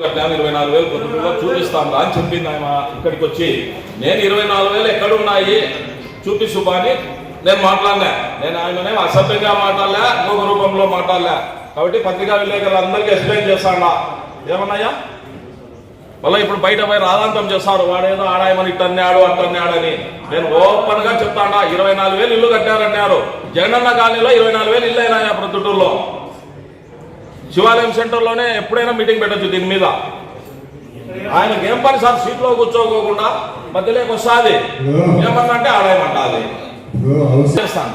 కట్టాను ఇరవై నాలుగు వేలు పొద్దుగా చూపిస్తాం రా అని చెప్పింది ఆయన ఇక్కడికి వచ్చి నేను ఇరవై నాలుగు వేలు ఎక్కడున్నాయి చూపిస్తు అని నేను మాట్లాడినా. నేను ఆయననే అసభ్యంగా మాట్లాడలే ఇంకొక రూపంలో మాట్లాడలే. కాబట్టి పత్రికా విలేకరులు అందరికీ ఎక్స్ప్లెయిన్ చేస్తాడా. ఏమన్నాయా మళ్ళీ ఇప్పుడు బయట పోయి రాధాంతం చేస్తారు వాడేదో ఆడాయమని ఇట్టన్నాడు అట్టన్నాడు అని. నేను ఓపెన్గా చెప్తాడా ఇరవై నాలుగు వేలు ఇల్లు కట్టారన్నారు జగనన్న కాలనీలో ఇరవై నాలుగు వేలు ఇల్లు అయినాయా ప్రొద్దుటూరులో శివాలయం సెంటర్లోనే ఎప్పుడైనా మీటింగ్ పెట్టచ్చు దీని మీద. ఆయనకి ఏం పని సార్ సీట్లో కూర్చోకోకుండా మధ్యలోకి వస్తుంది. ఏమన్నా అంటే ఆడాయమంటాది చేస్తాను.